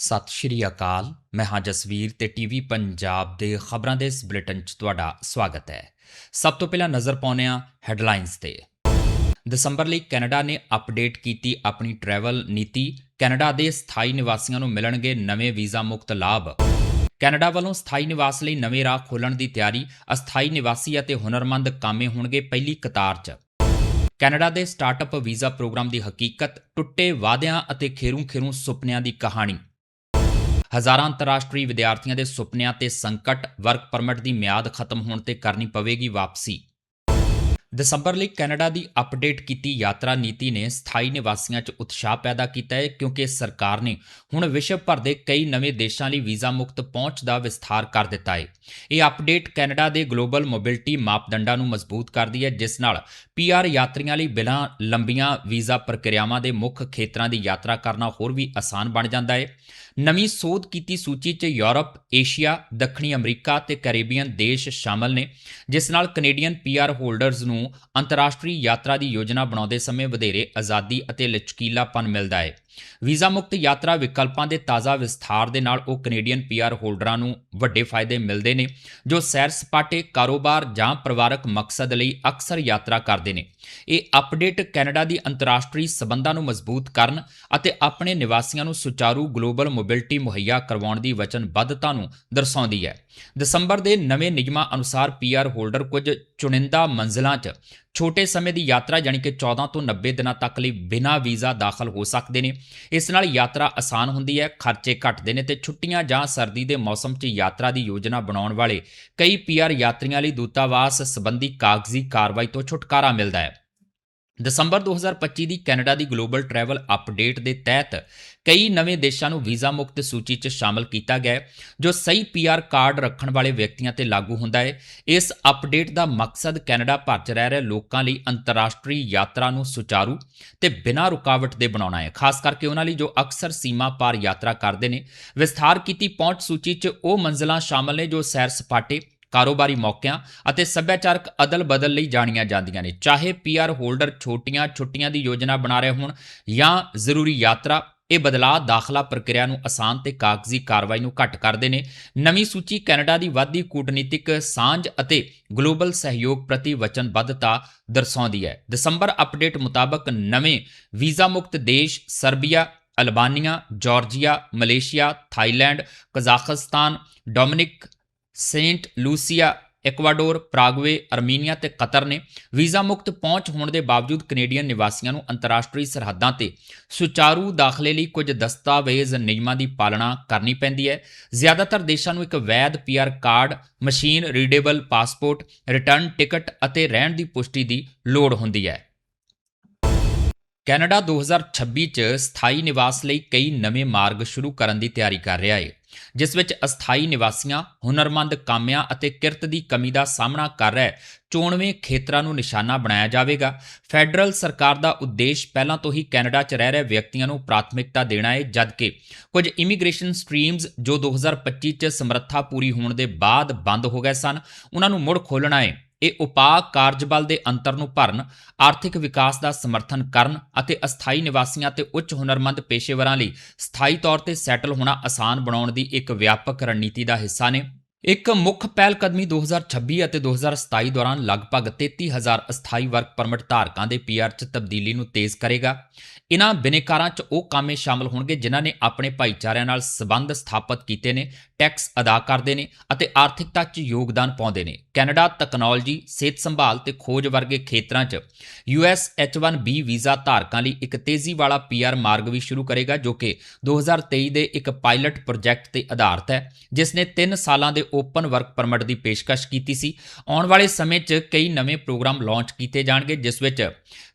ਸਤਿ ਸ਼੍ਰੀ ਅਕਾਲ। ਮੈਂ ਹਾਂ ਜਸਵੀਰ ਤੇ ਟੀਵੀ ਪੰਜਾਬ ਦੇ ਖਬਰਾਂ ਦੇ ਇਸ ਬੁਲੇਟਿਨ 'ਚ ਤੁਹਾਡਾ ਸਵਾਗਤ ਹੈ। ਸਭ ਤੋਂ ਪਹਿਲਾਂ ਨਜ਼ਰ ਪਾਉਂਦੇ ਹਾਂ ਹੈਡਲਾਈਨਸ ਤੇ। ਦਸੰਬਰ ਲਈ ਕੈਨੇਡਾ ਨੇ ਅਪਡੇਟ ਕੀਤੀ ਆਪਣੀ ਟਰੈਵਲ ਨੀਤੀ। ਕੈਨੇਡਾ ਦੇ ਸਥਾਈ ਨਿਵਾਸੀਆਂ ਨੂੰ ਮਿਲਣਗੇ ਨਵੇਂ ਵੀਜ਼ਾ ਮੁਕਤ ਲਾਭ। ਕੈਨੇਡਾ ਵੱਲੋਂ ਸਥਾਈ ਨਿਵਾਸ ਲਈ ਨਵੇਂ ਰਾਹ ਖੋਲ੍ਹਣ ਦੀ ਤਿਆਰੀ। ਅਸਥਾਈ ਨਿਵਾਸੀ ਅਤੇ ਹੁਨਰਮੰਦ ਕਾਮੇ ਹੋਣਗੇ ਪਹਿਲੀ ਕਤਾਰ 'ਚ। ਕੈਨੇਡਾ ਦੇ ਸਟਾਰਟਅਪ ਵੀਜ਼ਾ ਪ੍ਰੋਗਰਾਮ ਦੀ ਹਕੀਕਤ, ਟੁੱਟੇ ਵਾਅਦਿਆਂ ਅਤੇ ਖੇਰੂ-ਖੇਰੂ ਸੁਪਨਿਆਂ ਦੀ ਕਹਾਣੀ। ਹਜ਼ਾਰਾਂ ਅੰਤਰਰਾਸ਼ਟਰੀ ਵਿਦਿਆਰਥੀਆਂ ਦੇ ਸੁਪਨਿਆਂ ਤੇ ਸੰਕਟ ਵਰਕ ਪਰਮਿਟ ਦੀ ਮਿਆਦ ਖਤਮ ਹੋਣ ਤੇ ਕਰਨੀ ਪਵੇਗੀ ਵਾਪਸੀ। ਦਸੰਬਰ ਲਈ ਕੈਨੇਡਾ ਦੀ ਅਪਡੇਟ ਕੀਤੀ ਯਾਤਰਾ ਨੀਤੀ ਨੇ ਸਥਾਈ ਨਿਵਾਸੀਆਂ 'ਚ ਉਤਸ਼ਾਹ ਪੈਦਾ ਕੀਤਾ ਹੈ ਕਿਉਂਕਿ ਸਰਕਾਰ ਨੇ ਹੁਣ ਵਿਸ਼ਵ ਭਰ ਦੇ ਕਈ ਨਵੇਂ ਦੇਸ਼ਾਂ ਲਈ ਵੀਜ਼ਾ ਮੁਕਤ ਪਹੁੰਚ ਦਾ ਵਿਸਥਾਰ ਕਰ ਦਿੱਤਾ ਹੈ। ਇਹ ਅਪਡੇਟ ਕੈਨੇਡਾ ਦੇ ਗਲੋਬਲ ਮੋਬਿਲਿਟੀ ਮਾਪਦੰਡਾਂ ਨੂੰ ਮਜ਼ਬੂਤ ਕਰਦੀ ਹੈ ਜਿਸ ਨਾਲ ਪੀਆਰ ਯਾਤਰੀਆਂ ਲਈ ਬਿਨਾਂ ਲੰਬੀਆਂ ਵੀਜ਼ਾ ਪ੍ਰਕਿਰਿਆਵਾਂ ਦੇ ਮੁੱਖ ਖੇਤਰਾਂ ਦੀ ਯਾਤਰਾ ਕਰਨਾ ਹੋਰ ਵੀ ਆਸਾਨ ਬਣ ਜਾਂਦਾ ਹੈ। ਨਵੀਂ ਸੋਧ ਕੀਤੀ ਸੂਚੀ 'ਚ ਯੂਰਪ, ਏਸ਼ੀਆ, ਦੱਖਣੀ ਅਮਰੀਕਾ ਤੇ ਕੈਰੀਬੀਅਨ ਦੇਸ਼ ਸ਼ਾਮਲ ਨੇ ਜਿਸ ਨਾਲ ਕੈਨੇਡੀਅਨ ਪੀਆਰ ਹੋਲਡਰਜ਼ ਨੂੰ ਅੰਤਰਰਾਸ਼ਟਰੀ ਯਾਤਰਾ ਦੀ ਯੋਜਨਾ ਬਣਾਉਂਦੇ ਸਮੇਂ ਵਧੇਰੇ ਆਜ਼ਾਦੀ ਅਤੇ ਲਚਕੀਲਾਪਨ ਮਿਲਦਾ ਹੈ। ਵੀਜ਼ਾ ਮੁਕਤ ਯਾਤਰਾ ਵਿਕਲਪਾਂ ਦੇ ਤਾਜ਼ਾ ਵਿਸਥਾਰ ਦੇ ਨਾਲ ਉਹ ਕੈਨੇਡੀਅਨ ਪੀਆਰ ਹੋਲਡਰਾਂ ਨੂੰ ਵੱਡੇ ਫਾਇਦੇ ਮਿਲਦੇ ਨੇ, ਜੋ ਸੈਰ ਸਪਾਟੇ, ਕਾਰੋਬਾਰ ਜਾਂ ਪਰਿਵਾਰਕ ਮਕਸਦ ਲਈ ਅਕਸਰ ਯਾਤਰਾ ਕਰਦੇ ਨੇ। ਇਹ ਅਪਡੇਟ ਕੈਨੇਡਾ ਦੀ ਅੰਤਰਰਾਸ਼ਟਰੀ ਸਬੰਧਾਂ ਨੂੰ ਮਜ਼ਬੂਤ ਕਰਨ ਅਤੇ ਆਪਣੇ ਨਿਵਾਸੀਆਂ ਨੂੰ ਸੁਚਾਰੂ ਗਲੋਬਲ ਮੋਬਿਲਿਟੀ ਮੁਹੱਈਆ ਕਰਵਾਉਣ ਦੀ ਵਚਨਬੱਧਤਾ ਨੂੰ ਦਰਸਾਉਂਦੀ ਹੈ। ਦਸੰਬਰ ਦੇ ਨਵੇਂ ਨਿਯਮਾਂ ਅਨੁਸਾਰ ਪੀਆਰ ਹੋਲਡਰ ਕੁਝ ਚੁਣਿੰਦਾ ਮੰਜ਼ਿਲਾਂ 'ਚ ਛੋਟੇ ਸਮੇਂ ਦੀ ਯਾਤਰਾ ਯਾਨੀ ਕਿ 14 ਤੋਂ 90 ਦਿਨਾਂ ਤੱਕ ਲਈ ਬਿਨਾਂ ਵੀਜ਼ਾ ਦਾਖਲ ਹੋ ਸਕਦੇ ਨੇ। ਇਸ ਨਾਲ ਯਾਤਰਾ ਆਸਾਨ ਹੁੰਦੀ ਹੈ, ਖਰਚੇ ਘਟਦੇ ਨੇ ਤੇ ਛੁੱਟੀਆਂ ਜਾਂ ਸਰਦੀ ਦੇ ਮੌਸਮ 'ਚ ਯਾਤਰਾ ਦੀ ਯੋਜਨਾ ਬਣਾਉਣ ਵਾਲੇ ਕਈ ਪੀਆਰ ਯਾਤਰੀਆਂ ਲਈ ਦੂਤਾਵਾਸ ਸੰਬੰਧੀ ਕਾਗਜ਼ੀ ਕਾਰਵਾਈ ਤੋਂ ਛੁਟਕਾਰਾ ਮਿਲਦਾ ਹੈ। ਦਸੰਬਰ 2025 ਦੀ ਕੈਨੇਡਾ ਦੀ ਗਲੋਬਲ ਟਰੈਵਲ ਅਪਡੇਟ ਦੇ ਤਹਿਤ ਕਈ ਨਵੇਂ ਦੇਸ਼ਾਂ ਨੂੰ ਵੀਜ਼ਾ ਮੁਕਤ ਸੂਚੀ 'ਚ ਸ਼ਾਮਲ ਕੀਤਾ ਗਿਆ ਹੈ, ਜੋ ਸਹੀ ਪੀਆਰ ਕਾਰਡ ਰੱਖਣ ਵਾਲੇ ਵਿਅਕਤੀਆਂ ਤੇ ਲਾਗੂ ਹੁੰਦਾ ਹੈ। ਇਸ ਅਪਡੇਟ ਦਾ ਮਕਸਦ ਕੈਨੇਡਾ ਭਰ 'ਚ ਰਹਿ ਰਹੇ ਲੋਕਾਂ ਲਈ ਅੰਤਰਰਾਸ਼ਟਰੀ ਯਾਤਰਾ ਨੂੰ ਸੁਚਾਰੂ ਤੇ ਬਿਨਾਂ ਰੁਕਾਵਟ ਦੇ ਬਣਾਉਣਾ ਹੈ। ਖਾਸ ਕਰਕੇ ਉਹਨਾਂ ਲਈ ਜੋ ਅਕਸਰ ਸੀਮਾ ਪਾਰ ਯਾਤਰਾ ਕਰਦੇ ਨੇ ਵਿਸਥਾਰ ਕੀਤੀ ਪਹੁੰਚ ਸੂਚੀ 'ਚ ਉਹ ਮੰਜ਼ਲਾਂ ਸ਼ਾਮਲ ਨੇ ਜੋ ਸੈਰ ਸਪਾਟੇ ਕਾਰੋਬਾਰੀ ਮੌਕਿਆਂ ਅਤੇ ਸੱਭਿਆਚਾਰਕ ਅਦਲ-ਬਦਲ ਲਈ ਜਾਣੀਆਂ ਜਾਂਦੀਆਂ ਨੇ। ਚਾਹੇ ਪੀਆਰ ਹੋਲਡਰ ਛੋਟੀਆਂ ਛੁੱਟੀਆਂ ਦੀ ਯੋਜਨਾ ਬਣਾ ਰਹੇ ਹੋਣ ਜਾਂ ਜ਼ਰੂਰੀ ਯਾਤਰਾ ਇਹ ਬਦਲਾਅ ਦਾਖਲਾ ਪ੍ਰਕਿਰਿਆ ਨੂੰ ਆਸਾਨ ਤੇ ਕਾਗਜ਼ੀ ਕਾਰਵਾਈ ਨੂੰ ਘੱਟ ਕਰਦੇ ਨੇ। ਨਵੀਂ ਸੂਚੀ ਕੈਨੇਡਾ ਦੀ ਵਾਧੀ ਕੂਟਨੀਤਿਕ ਸਾਂਝ ਅਤੇ ਗਲੋਬਲ ਸਹਿਯੋਗ ਪ੍ਰਤੀ ਵਚਨਬੱਧਤਾ ਦਰਸਾਉਂਦੀ ਹੈ। ਦਸੰਬਰ ਅਪਡੇਟ ਮੁਤਾਬਕ ਨਵੇਂ ਵੀਜ਼ਾ ਮੁਕਤ ਦੇਸ਼ Serbia, Albania, Georgia, Malaysia, Thailand, Kazakhstan, Dominica, Saint Lucia Ecuador, Paraguay, Armenia ਤੇ ਕਤਰ ਨੇ ਵੀਜ਼ਾ ਮੁਕਤ ਪਹੁੰਚ ਹੋਣ ਦੇ ਬਾਵਜੂਦ ਕੈਨੇਡੀਅਨ ਨਿਵਾਸੀਆਂ ਨੂੰ ਅੰਤਰਰਾਸ਼ਟਰੀ ਸਰਹੱਦਾਂ ਤੇ ਸੁਚਾਰੂ ਦਾਖਲੇ ਲਈ ਕੁਝ ਦਸਤਾਵੇਜ਼ ਨਿਯਮਾਂ ਦੀ ਪਾਲਣਾ ਕਰਨੀ ਪੈਂਦੀ ਹੈ। ਜ਼ਿਆਦਾਤਰ ਦੇਸ਼ਾਂ ਨੂੰ ਇੱਕ ਵੈਧ PR card, machine, readable, passport, return ticket ਅਤੇ ਰਹਿਣ ਦੀ ਪੁਸ਼ਟੀ ਦੀ ਲੋੜ ਹੁੰਦੀ ਹੈ। ਕੈਨੇਡਾ 2026 ਚ ਸਥਾਈ ਨਿਵਾਸ ਲਈ ਕਈ ਨਵੇਂ ਮਾਰਗ ਸ਼ੁਰੂ ਕਰਨ ਦੀ ਤਿਆਰੀ ਕਰ ਰਿਹਾ ਹੈ ਜਿਸ ਵਿੱਚ ਅਸਥਾਈ ਨਿਵਾਸੀਆਂ, ਹੁਨਰਮੰਦ ਕਾਮਿਆਂ ਅਤੇ ਕਿਰਤ ਦੀ ਕਮੀ ਦਾ ਸਾਹਮਣਾ ਕਰ ਰਹੇ ਚੋਣਵੇਂ ਖੇਤਰਾਂ ਨੂੰ ਨਿਸ਼ਾਨਾ ਬਣਾਇਆ ਜਾਵੇਗਾ। ਫੈਡਰਲ ਸਰਕਾਰ ਦਾ ਉਦੇਸ਼ ਪਹਿਲਾਂ ਤੋਂ ਹੀ ਕੈਨੇਡਾ 'ਚ ਰਹਿ ਰਹੇ ਵਿਅਕਤੀਆਂ ਨੂੰ ਪ੍ਰਾਥਮਿਕਤਾ ਦੇਣਾ ਹੈ ਜਦਕਿ ਕੁਝ ਇਮੀਗ੍ਰੇਸ਼ਨ ਸਟਰੀਮਸ ਜੋ 2025 'ਚ ਸਮਰੱਥਾ ਪੂਰੀ ਹੋਣ ਦੇ ਬਾਅਦ ਬੰਦ ਹੋ ਗਏ ਸਨ, ਉਹਨਾਂ ਨੂੰ ਮੁੜ ਖੋਲ੍ਹਣਾ ਹੈ ਇਹ ਉਪਾਅ ਕਾਰਜਬਲ ਦੇ ਅੰਤਰ ਨੂੰ ਭਰਨ, ਆਰਥਿਕ ਵਿਕਾਸ ਦਾ ਸਮਰਥਨ ਕਰਨ ਅਤੇ ਅਸਥਾਈ ਨਿਵਾਸੀਆਂ ਤੇ ਉੱਚ ਹੁਨਰਮੰਦ ਪੇਸ਼ੇਵਰਾਂ ਲਈ ਸਥਾਈ ਤੌਰ ਤੇ ਸੈਟਲ ਹੋਣਾ ਆਸਾਨ ਬਣਾਉਣ ਦੀ ਇੱਕ ਵਿਆਪਕ ਰਣਨੀਤੀ ਦਾ ਹਿੱਸਾ ਨੇ। ਇੱਕ ਮੁੱਖ ਪਹਿਲ ਕਦਮੀ 2026 ਅਤੇ 2027 ਦੌਰਾਨ ਲਗਭਗ 33000 ਅਸਥਾਈ ਵਰਕ ਪਰਮਿਟ ਧਾਰਕਾਂ ਦੇ ਪੀਆਰ 'ਚ ਤਬਦੀਲੀ ਨੂੰ ਤੇਜ਼ ਕਰੇਗਾ। ਇਨ੍ਹਾਂ ਬਿਨੇਕਾਰਾਂ 'ਚ ਉਹ ਕਾਮੇ ਸ਼ਾਮਲ ਹੋਣਗੇ ਜਿਨ੍ਹਾਂ ਨੇ ਆਪਣੇ ਭਾਈਚਾਰਿਆਂ ਨਾਲ ਸਬੰਧ ਸਥਾਪਿਤ ਕੀਤੇ ਨੇ, ਟੈਕਸ ਅਦਾ ਕਰਦੇ ਨੇ ਅਤੇ ਆਰਥਿਕਤਾ 'ਚ ਯੋਗਦਾਨ ਪਾਉਂਦੇ ਨੇ। ਕੈਨੇਡਾ ਤਕਨਾਲੋਜੀ, ਸਿਹਤ ਸੰਭਾਲ ਤੇ ਖੋਜ ਵਰਗੇ ਖੇਤਰਾਂ 'ਚ ਯੂਐਸ H1B ਵੀਜ਼ਾ ਧਾਰਕਾਂ ਲਈ ਇੱਕ ਤੇਜ਼ੀ ਵਾਲਾ ਪੀਆਰ ਮਾਰਗ ਵੀ ਸ਼ੁਰੂ ਕਰੇਗਾ ਜੋ ਕਿ 2023 ਦੇ ਇੱਕ ਪਾਇਲਟ ਪ੍ਰੋਜੈਕਟ ਤੇ ਆਧਾਰਿਤ ਹੈ, ਜਿਸ ਨੇ 3 ਸਾਲਾਂ ਦੇ ਓਪਨ ਵਰਕ ਪਰਮਿਟ ਦੀ ਪੇਸ਼ਕਸ਼ ਕੀਤੀ ਸੀ। ਆਉਣ ਵਾਲੇ ਸਮੇਂ 'ਚ ਕਈ ਨਵੇਂ ਪ੍ਰੋਗਰਾਮ ਲਾਂਚ ਕੀਤੇ ਜਾਣਗੇ, ਜਿਸ ਵਿੱਚ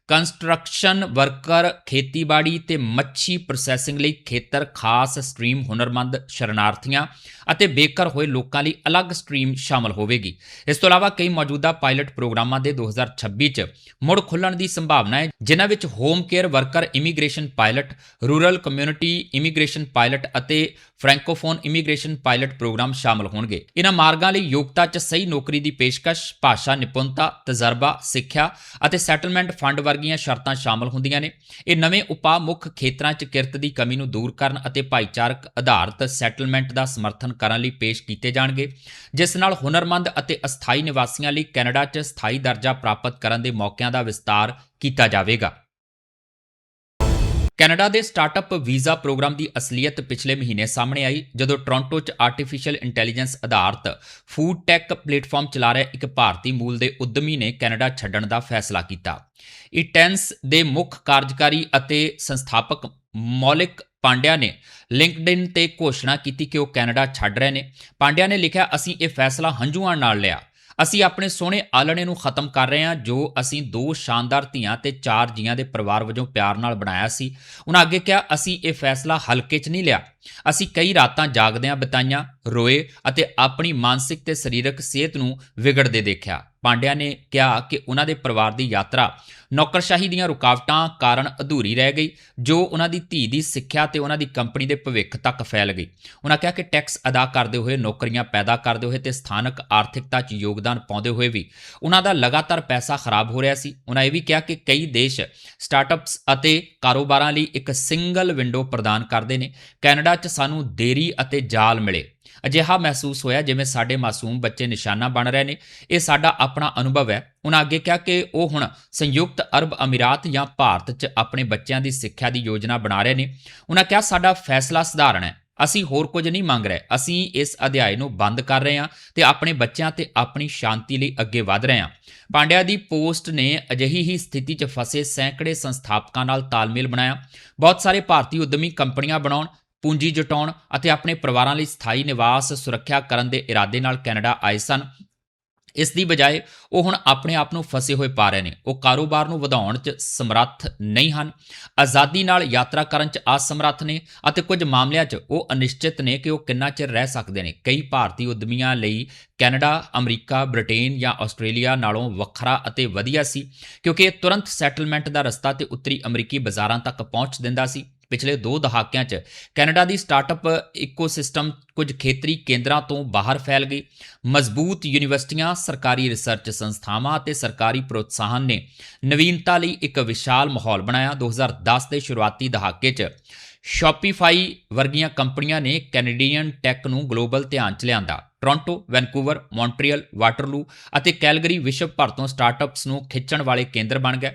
ਕੰਸਟਰਕਸ਼ਨ ਵਰਕਰ, ਖੇਤੀਬਾੜੀ ਤੇ ਮੱਛੀ ਪ੍ਰੋਸੈਸਿੰਗ ਲਈ ਖੇਤਰ ਖਾਸ ਸਟਰੀਮ ਹੁਨਰਮੰਦ ਸ਼ਰਨਾਰਥੀਆਂ ਅਤੇ ਬੇਕਰ ਹੋਏ ਲੋਕਾਂ ਲਈ ਅਲੱਗ ਸਟਰੀਮ ਸ਼ਾਮਲ ਹੋਵੇਗੀ। ਇਸ ਤੋਂ ਇਲਾਵਾ ਕਈ ਮੌਜੂਦਾ ਪਾਇਲਟ ਪ੍ਰੋਗਰਾਮਾਂ ਦੇ 2026 ਚ ਮੁੜ ਖੁੱਲਣ ਦੀ ਸੰਭਾਵਨਾ ਹੈ, ਜਿਨ੍ਹਾਂ ਵਿੱਚ home care worker, immigration pilot, rural community immigration pilot ਅਤੇ ਫ੍ਰੈਂਕੋਫੋਨ ਇਮੀਗ੍ਰੇਸ਼ਨ ਪਾਇਲਟ ਪ੍ਰੋਗਰਾਮ ਸ਼ਾਮਲ ਹੋਣਗੇ। ਇਹਨਾਂ ਮਾਰਗਾਂ ਲਈ ਯੋਗਤਾ 'ਚ ਸਹੀ ਨੌਕਰੀ ਦੀ ਪੇਸ਼ਕਸ਼, ਭਾਸ਼ਾ, ਨਿਪੁੰਨਤਾ, ਤਜਰਬਾ, ਸਿੱਖਿਆ ਅਤੇ ਸੈਟਲਮੈਂਟ ਫੰਡ ਵਰਗੇ ਵਰਗੀਆਂ ਸ਼ਰਤਾਂ ਸ਼ਾਮਲ ਹੁੰਦੀਆਂ ਨੇ। ਇਹ ਨਵੇਂ ਉਪਾਅ ਮੁੱਖ ਖੇਤਰਾਂ 'ਚ ਕਿਰਤ ਦੀ ਕਮੀ ਨੂੰ ਦੂਰ ਕਰਨ ਅਤੇ ਭਾਈਚਾਰਕ ਆਧਾਰਿਤ ਸੈਟਲਮੈਂਟ ਦਾ ਸਮਰਥਨ ਕਰਨ ਲਈ ਪੇਸ਼ ਕੀਤੇ ਜਾਣਗੇ, ਜਿਸ ਨਾਲ ਹੁਨਰਮੰਦ ਅਤੇ ਅਸਥਾਈ ਨਿਵਾਸੀਆਂ ਲਈ ਕੈਨੇਡਾ 'ਚ ਸਥਾਈ ਦਰਜਾ ਪ੍ਰਾਪਤ ਕਰਨ ਦੇ ਮੌਕਿਆਂ ਦਾ ਵਿਸਤਾਰ ਕੀਤਾ ਜਾਵੇਗਾ। ਕੈਨੇਡਾ ਦੇ ਸਟਾਰਟਅਪ ਵੀਜ਼ਾ ਪ੍ਰੋਗਰਾਮ ਦੀ ਅਸਲੀਅਤ ਪਿਛਲੇ ਮਹੀਨੇ ਸਾਹਮਣੇ ਆਈ, ਜਦੋਂ ਟੋਰਾਂਟੋ 'ਚ ਆਰਟੀਫੀਸ਼ੀਅਲ ਇੰਟੈਲੀਜੈਂਸ ਆਧਾਰਿਤ ਫੂਡ ਟੈਕ ਪਲੇਟਫਾਰਮ ਚਲਾ ਰਿਹਾ ਇੱਕ ਭਾਰਤੀ ਮੂਲ ਦੇ ਉਦਮੀ ਨੇ ਕੈਨੇਡਾ ਛੱਡਣ ਦਾ ਫੈਸਲਾ ਕੀਤਾ। ਇਟੈਂਸ ਦੇ ਮੁੱਖ ਕਾਰਜਕਾਰੀ ਅਤੇ ਸੰਸਥਾਪਕ ਮੌਲਿਕ ਪਾਂਡਿਆ ਨੇ ਲਿੰਕਡਇਨ ਤੇ ਘੋਸ਼ਣਾ ਕੀਤੀ ਕਿ ਉਹ ਕੈਨੇਡਾ ਛੱਡ ਰਹੇ ਨੇ। ਪਾਂਡਿਆ ਨੇ ਲਿਖਿਆ, ਅਸੀਂ ਇਹ ਫੈਸਲਾ ਹੰਝੂਆਂ ਨਾਲ ਲਿਆ। ਅਸੀਂ ਆਪਣੇ ਸੋਹਣੇ ਆਲਣੇ ਨੂੰ ਖਤਮ ਕਰ ਰਹੇ ਹਾਂ, ਜੋ ਅਸੀਂ ਦੋ ਸ਼ਾਨਦਾਰ ਧੀਆਂ ਤੇ ਚਾਰ ਜੀਆਂ ਦੇ ਪਰਿਵਾਰ ਵਜੋਂ ਪਿਆਰ ਨਾਲ ਬਣਾਇਆ ਸੀ। ਉਹਨਾਂ ਅੱਗੇ ਕਿਹਾ, ਅਸੀਂ ਇਹ ਫੈਸਲਾ ਹਲਕੇ 'ਚ ਨਹੀਂ ਲਿਆ। ਅਸੀਂ ਕਈ ਰਾਤਾਂ ਜਾਗਦਿਆਂ ਬਿਤਾਈਆਂ, ਰੋਏ ਅਤੇ ਆਪਣੀ ਮਾਨਸਿਕ ਤੇ ਸਰੀਰਕ ਸਿਹਤ ਨੂੰ ਵਿਗੜਦੇ ਦੇਖਿਆ। ਪਾਂਡਿਆ ਨੇ ਕਿਹਾ ਕਿ ਉਹਨਾਂ ਦੇ ਪਰਿਵਾਰ ਦੀ ਯਾਤਰਾ ਨੌਕਰਸ਼ਾਹੀ ਦੀਆਂ ਰੁਕਾਵਟਾਂ ਕਾਰਨ ਅਧੂਰੀ ਰਹਿ ਗਈ, ਜੋ ਉਹਨਾਂ ਦੀ ਧੀ ਦੀ ਸਿੱਖਿਆ ਤੇ ਉਹਨਾਂ ਦੀ ਕੰਪਨੀ ਦੇ ਭਵਿੱਖ ਤੱਕ ਫੈਲ ਗਈ। ਉਹਨਾਂ ਕਿਹਾ ਕਿ ਟੈਕਸ ਅਦਾ ਕਰਦੇ ਹੋਏ ਨੌਕਰੀਆਂ ਪੈਦਾ ਕਰਦੇ ਹੋਏ ਤੇ ਸਥਾਨਕ ਆਰਥਿਕਤਾ 'ਚ ਯੋਗਦਾਨ ਪਾਉਂਦੇ ਹੋਏ ਵੀ ਉਹਨਾਂ ਦਾ ਲਗਾਤਾਰ ਪੈਸਾ ਖਰਾਬ ਹੋ ਰਿਹਾ ਸੀ। ਉਹਨਾਂ ਇਹ ਵੀ ਕਿਹਾ ਕਿ ਕਈ ਦੇਸ਼ ਸਟਾਰਟਅਪਸ ਅਤੇ ਕਾਰੋਬਾਰਾਂ ਲਈ ਇੱਕ ਸਿੰਗਲ ਵਿੰਡੋ ਪ੍ਰਦਾਨ ਕਰਦੇ ਨੇ। ਕੈਨੇਡਾ 'ਚ ਸਾਨੂੰ ਦੇਰੀ ਅਤੇ ਜਾਲ ਮਿਲੇ। ਅਜਿਹਾ ਮਹਿਸੂਸ ਹੋਇਆ ਜਿਵੇਂ ਸਾਡੇ ਮਾਸੂਮ ਬੱਚੇ ਨਿਸ਼ਾਨਾ ਬਣ ਰਹੇ ਨੇ। ਇਹ ਸਾਡਾ ਆਪਣਾ ਅਨੁਭਵ ਹੈ। ਉਹਨਾਂ ਅੱਗੇ ਕਿਹਾ ਕਿ ਉਹ ਹੁਣ ਸੰਯੁਕਤ ਅਰਬ ਅਮੀਰਾਤ ਜਾਂ ਭਾਰਤ 'ਚ ਆਪਣੇ ਬੱਚਿਆਂ ਦੀ ਸਿੱਖਿਆ ਦੀ ਯੋਜਨਾ ਬਣਾ ਰਹੇ ਨੇ। ਉਹਨਾਂ ਕਿਹਾ, ਸਾਡਾ ਫੈਸਲਾ ਸਧਾਰਨ ਹੈ। ਅਸੀਂ ਹੋਰ ਕੁਝ ਨਹੀਂ ਮੰਗ ਰਹੇ। ਅਸੀਂ ਇਸ ਅਧਿਆਇ ਨੂੰ ਬੰਦ ਕਰ ਰਹੇ ਹਾਂ ਤੇ ਆਪਣੇ ਬੱਚਿਆਂ ਤੇ ਆਪਣੀ ਸ਼ਾਂਤੀ ਲਈ ਅੱਗੇ ਵਧ ਰਹੇ ਹਾਂ। ਪਾਂਡਿਆ ਦੀ ਪੋਸਟ ਨੇ ਅਜਿਹੀ ਹੀ ਸਥਿਤੀ 'ਚ ਫਸੇ ਸੈਂਕੜੇ ਸੰਸਥਾਪਕਾਂ ਨਾਲ ਤਾਲਮੇਲ ਬਣਾਇਆ। ਬਹੁਤ ਸਾਰੇ ਭਾਰਤੀ ਉਦਮੀ ਕੰਪਨੀਆਂ ਬਣਾਉਣ ਪੂੰਜੀ ਜਟਾਉਣ ਅਤੇ ਆਪਣੇ ਪਰਿਵਾਰਾਂ ਲਈ ਸਥਾਈ ਨਿਵਾਸ ਸੁਰੱਖਿਆ ਕਰਨ ਦੇ ਇਰਾਦੇ ਨਾਲ ਕੈਨੇਡਾ ਆਏ ਸਨ। ਇਸ ਦੀ ਬਜਾਏ ਉਹ ਹੁਣ ਆਪਣੇ ਆਪ ਨੂੰ ਫਸੇ ਹੋਏ ਪਾ ਰਹੇ ਨੇ। ਉਹ ਕਾਰੋਬਾਰ ਨੂੰ ਵਧਾਉਣ 'ਚ ਸਮਰੱਥ ਨਹੀਂ ਹਨ। ਆਜ਼ਾਦੀ ਨਾਲ ਯਾਤਰਾ ਕਰਨ 'ਚ ਅਸਮਰੱਥ ਨੇ ਅਤੇ ਕੁਝ ਮਾਮਲਿਆਂ 'ਚ ਉਹ ਅਨਿਸ਼ਚਿਤ ਨੇ ਕਿ ਉਹ ਕਿੰਨਾ ਚਿਰ ਰਹਿ ਸਕਦੇ ਨੇ। ਕਈ ਭਾਰਤੀ ਉਦਮੀਆਂ ਲਈ ਕੈਨੇਡਾ, ਅਮਰੀਕਾ, ਬ੍ਰਿਟੇਨ ਜਾਂ ਆਸਟ੍ਰੇਲੀਆ ਨਾਲੋਂ ਵੱਖਰਾ ਅਤੇ ਵਧੀਆ ਸੀ, ਕਿਉਂਕਿ ਇਹ ਤੁਰੰਤ ਸੈਟਲਮੈਂਟ ਦਾ ਰਸਤਾ ਤੇ ਉੱਤਰੀ ਅਮਰੀਕੀ ਬਾਜ਼ਾਰਾਂ ਤੱਕ ਪਹੁੰਚ ਦਿੰਦਾ ਸੀ। ਪਿਛਲੇ 2 ਦਹਾਕਿਆਂ 'ਚ ਕੈਨੇਡਾ ਦੀ ਸਟਾਰਟਅਪ ਇਕੋਸਿਸਟਮ ਕੁਝ ਖੇਤਰੀ ਕੇਂਦਰਾਂ ਤੋਂ ਬਾਹਰ ਫੈਲ ਗਈ। ਮਜ਼ਬੂਤ ਯੂਨੀਵਰਸਿਟੀਆਂ, ਸਰਕਾਰੀ ਰਿਸਰਚ ਸੰਸਥਾਵਾਂ ਅਤੇ ਸਰਕਾਰੀ ਪ੍ਰੋਤਸਾਹਨ ਨੇ ਨਵੀਨਤਾ ਲਈ ਇੱਕ ਵਿਸ਼ਾਲ ਮਾਹੌਲ ਬਣਾਇਆ। 2010 ਦੇ ਸ਼ੁਰੂਆਤੀ ਦਹਾਕੇ 'ਚ ਸ਼ਾਪੀਫਾਈ ਵਰਗੀਆਂ ਕੰਪਨੀਆਂ ਨੇ ਕੈਨੇਡੀਅਨ ਟੈਕ ਨੂੰ ਗਲੋਬਲ ਧਿਆਨ 'ਚ ਲਿਆਂਦਾ। ਟੋਰਾਂਟੋ ਵੈਨਕੂਵਰ ਮੌਂਟਰੀਅਲ ਵਾਟਰਲੂ ਅਤੇ ਕੈਲਗਰੀ ਵਿਸ਼ਵ ਭਰ ਤੋਂ ਸਟਾਰਟਅਪਸ ਨੂੰ ਖਿੱਚਣ ਵਾਲੇ ਕੇਂਦਰ ਬਣ ਗਏ।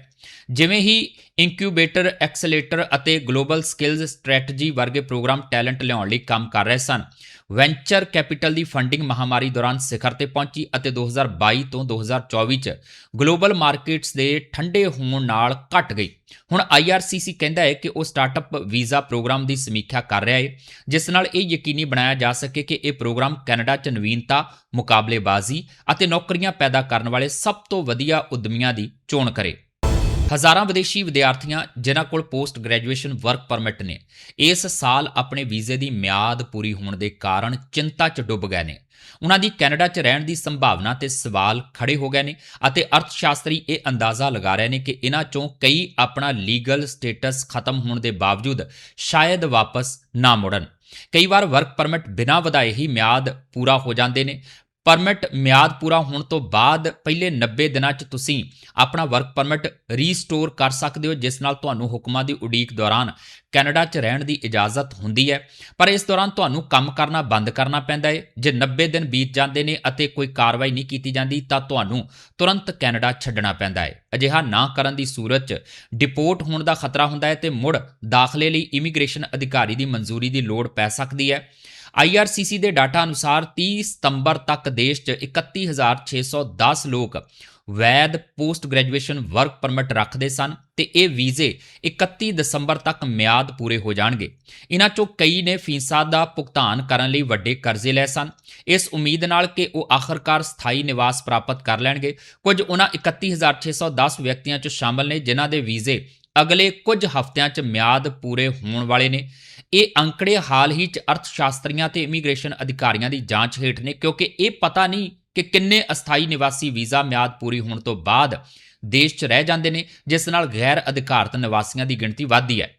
ਜਿਵੇਂ ਹੀ ਇਨਕਿਊਬੇਟਰ ਐਕਸਲੇਟਰ ਅਤੇ ਗਲੋਬਲ ਸਕਿੱਲਸ ਸਟ੍ਰੈਟਜੀ ਵਰਗੇ ਪ੍ਰੋਗਰਾਮ ਟੈਲੈਂਟ ਲਿਆਉਣ ਲਈ ਕੰਮ ਕਰ ਰਹੇ ਸਨ ਵੈਂਚਰ ਕੈਪੀਟਲ ਦੀ ਫੰਡਿੰਗ ਮਹਾਮਾਰੀ ਦੌਰਾਨ ਸਿਖਰ ਤੇ ਪਹੁੰਚੀ ਅਤੇ 2022 ਤੋਂ 2024 ਚ ਗਲੋਬਲ ਮਾਰਕੀਟਸ ਦੇ ਠੰਡੇ ਹੋਣ ਨਾਲ ਘਟ ਗਈ। ਹੁਣ IRCC ਕਹਿੰਦਾ ਹੈ ਕਿ ਉਹ ਸਟਾਰਟਅਪ ਵੀਜ਼ਾ ਪ੍ਰੋਗਰਾਮ ਦੀ ਸਮੀਖਿਆ ਕਰ ਰਿਹਾ ਹੈ ਜਿਸ ਨਾਲ ਇਹ ਯਕੀਨੀ ਬਣਾਇਆ ਜਾ ਸਕੇ ਕਿ ਇਹ ਪ੍ਰੋਗਰਾਮ ਕੈਨੇਡਾ 'ਚ ਨਵੀਨਤਾ, ਮੁਕਾਬਲੇਬਾਜ਼ੀ ਅਤੇ ਨੌਕਰੀਆਂ ਪੈਦਾ ਕਰਨ ਵਾਲੇ ਸਭ ਤੋਂ ਵਧੀਆ ਉਦਮੀਆਂ ਦੀ ਚੋਣ ਕਰੇ। ਹਜ਼ਾਰਾਂ ਵਿਦੇਸ਼ੀ ਵਿਦਿਆਰਥੀਆਂ, ਜਿਨ੍ਹਾਂ ਕੋਲ ਪੋਸਟ ਗ੍ਰੈਜੂਏਸ਼ਨ ਵਰਕ ਪਰਮਿਟ ਨੇ, ਇਸ ਸਾਲ ਆਪਣੇ ਵੀਜ਼ੇ ਦੀ ਮਿਆਦ ਪੂਰੀ ਹੋਣ ਦੇ ਕਾਰਨ ਚਿੰਤਾ 'ਚ ਡੁੱਬ ਗਏ ਨੇ। ਉਹਨਾਂ ਦੀ ਕੈਨੇਡਾ 'ਚ ਰਹਿਣ ਦੀ ਸੰਭਾਵਨਾ ਤੇ ਸਵਾਲ ਖੜੇ ਹੋ ਗਏ ਨੇ ਅਤੇ ਅਰਥਸ਼ਾਸਤਰੀ ਇਹ ਅੰਦਾਜ਼ਾ ਲਗਾ ਰਹੇ ਨੇ ਕਿ ਇਹਨਾਂ 'ਚੋਂ ਕਈ ਆਪਣਾ ਲੀਗਲ ਸਟੇਟਸ ਖਤਮ ਹੋਣ ਦੇ ਬਾਵਜੂਦ ਸ਼ਾਇਦ ਵਾਪਸ ਨਾ ਮੁੜਨ। ਕਈ ਵਾਰ ਵਰਕ ਪਰਮਿਟ ਬਿਨਾਂ ਵਧਾਏ ਹੀ ਮਿਆਦ ਪੂਰਾ ਹੋ ਜਾਂਦੇ ਨੇ ਪਰਮਿਟ ਮਿਆਦ ਪੂਰਾ ਹੋਣ ਤੋਂ ਬਾਅਦ ਪਹਿਲੇ 90 ਦਿਨਾਂ 'ਚ ਤੁਸੀਂ ਆਪਣਾ ਵਰਕ ਪਰਮਿਟ ਰੀਸਟੋਰ ਕਰ ਸਕਦੇ ਹੋ, ਜਿਸ ਨਾਲ ਤੁਹਾਨੂੰ ਹੁਕਮਾਂ ਦੀ ਉਡੀਕ ਦੌਰਾਨ ਕੈਨੇਡਾ 'ਚ ਰਹਿਣ ਦੀ ਇਜਾਜ਼ਤ ਹੁੰਦੀ ਹੈ। ਪਰ ਇਸ ਦੌਰਾਨ ਤੁਹਾਨੂੰ ਕੰਮ ਕਰਨਾ ਬੰਦ ਕਰਨਾ ਪੈਂਦਾ ਹੈ। ਜੇ 90 ਦਿਨ ਬੀਤ ਜਾਂਦੇ ਨੇ ਅਤੇ ਕੋਈ ਕਾਰਵਾਈ ਨਹੀਂ ਕੀਤੀ ਜਾਂਦੀ, ਤਾਂ ਤੁਹਾਨੂੰ ਤੁਰੰਤ ਕੈਨੇਡਾ ਛੱਡਣਾ ਪੈਂਦਾ ਹੈ। ਅਜਿਹਾ ਨਾ ਕਰਨ ਦੀ ਸੂਰਤ 'ਚ ਡਿਪੋਰਟ ਹੋਣ ਦਾ ਖਤਰਾ ਹੁੰਦਾ ਹੈ ਤੇ ਮੁੜ ਦਾਖਲੇ ਲਈ ਇਮੀਗ੍ਰੇਸ਼ਨ ਅਧਿਕਾਰੀ ਦੀ ਮਨਜ਼ੂਰੀ ਦੀ ਲੋੜ ਪੈ ਸਕਦੀ ਹੈ। IRCC ਦੇ ਡਾਟਾ ਅਨੁਸਾਰ 30 ਸਤੰਬਰ ਤੱਕ ਦੇਸ਼ 'ਚ 31610 ਲੋਕ ਵੈਦ ਪੋਸਟ ਗ੍ਰੈਜੂਏਸ਼ਨ ਵਰਕ ਪਰਮਿਟ ਰੱਖਦੇ ਸਨ ਤੇ ਇਹ ਵੀਜ਼ੇ 31 ਦਸੰਬਰ ਤੱਕ ਮਿਆਦ ਪੂਰੇ ਹੋ ਜਾਣਗੇ। ਇਹਨਾਂ ਚੋਂ ਕਈ ਨੇ ਫੀਸਾਂ ਦਾ ਭੁਗਤਾਨ ਕਰਨ ਲਈ ਵੱਡੇ ਕਰਜ਼ੇ ਲਏ ਸਨ। ਇਸ ਉਮੀਦ ਨਾਲ ਕਿ ਉਹ ਆਖਰਕਾਰ ਸਥਾਈ ਨਿਵਾਸ ਪ੍ਰਾਪਤ ਕਰ ਲੈਣਗੇ। ਕੁਝ ਉਹਨਾਂ 31610 ਵਿਅਕਤੀਆਂ 'ਚ ਸ਼ਾਮਲ ਨੇ, ਜਿਨ੍ਹਾਂ ਦੇ ਵੀਜ਼ੇ ਅਗਲੇ ਕੁਝ ਹਫ਼ਤਿਆਂ 'ਚ ਮਿਆਦ ਪੂਰੇ ਹੋਣ ਵਾਲੇ ਨੇ। ਇਹ ਅੰਕੜੇ ਹਾਲ ਹੀ 'ਚ ਅਰਥਸ਼ਾਸਤਰੀਆਂ ਤੇ ਇਮੀਗ੍ਰੇਸ਼ਨ ਅਧਿਕਾਰੀਆਂ ਦੀ ਜਾਂਚ ਹੇਠ ਨੇ, ਕਿਉਂਕਿ ਇਹ ਪਤਾ ਨਹੀਂ ਕਿ ਕਿੰਨੇ ਅਸਥਾਈ ਨਿਵਾਸੀ ਵੀਜ਼ਾ ਮਿਆਦ ਪੂਰੀ ਹੋਣ ਤੋਂ ਬਾਅਦ ਦੇਸ਼ 'ਚ ਰਹਿ ਜਾਂਦੇ ਨੇ, ਜਿਸ ਨਾਲ ਗੈਰ ਅਧਿਕਾਰਤ ਨਿਵਾਸੀਆਂ ਦੀ ਗਿਣਤੀ ਵਧਦੀ ਹੈ।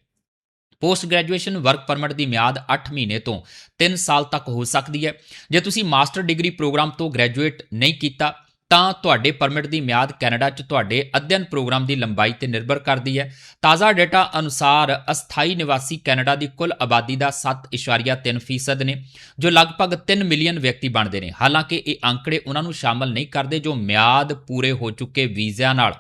ਪੋਸਟ ਗ੍ਰੈਜੂਏਸ਼ਨ ਵਰਕ ਪਰਮਿਟ ਦੀ ਮਿਆਦ 8 ਮਹੀਨੇ ਤੋਂ 3 ਸਾਲ ਤੱਕ ਹੋ ਸਕਦੀ ਹੈ। ਜੇ ਤੁਸੀਂ ਮਾਸਟਰ ਡਿਗਰੀ ਪ੍ਰੋਗਰਾਮ ਤੋਂ ਗ੍ਰੈਜੂਏਟ ਨਹੀਂ ਕੀਤਾ ਤਾਂ ਤੁਹਾਡੇ ਪਰਮਿਟ ਦੀ ਮਿਆਦ ਕੈਨੇਡਾ 'ਚ ਤੁਹਾਡੇ ਅਧਿਐਨ ਪ੍ਰੋਗਰਾਮ ਦੀ ਲੰਬਾਈ ਤੇ ਨਿਰਭਰ ਕਰਦੀ ਹੈ। ਤਾਜ਼ਾ ਡਾਟਾ ਅਨੁਸਾਰ ਅਸਥਾਈ ਨਿਵਾਸੀ ਕੈਨੇਡਾ ਦੀ ਕੁੱਲ ਆਬਾਦੀ ਦਾ 7.3% ਨੇ, ਜੋ ਲਗਭਗ 3 ਮਿਲੀਅਨ ਵਿਅਕਤੀ ਬਣਦੇ ਨੇ। ਹਾਲਾਂਕਿ ਇਹ ਅੰਕੜੇ ਉਹਨਾਂ ਨੂੰ ਸ਼ਾਮਲ ਨਹੀਂ ਕਰਦੇ ਜੋ ਮਿਆਦ ਪੂਰੇ ਹੋ ਚੁੱਕੇ ਵੀਜ਼ਿਆਂ ਨਾਲ।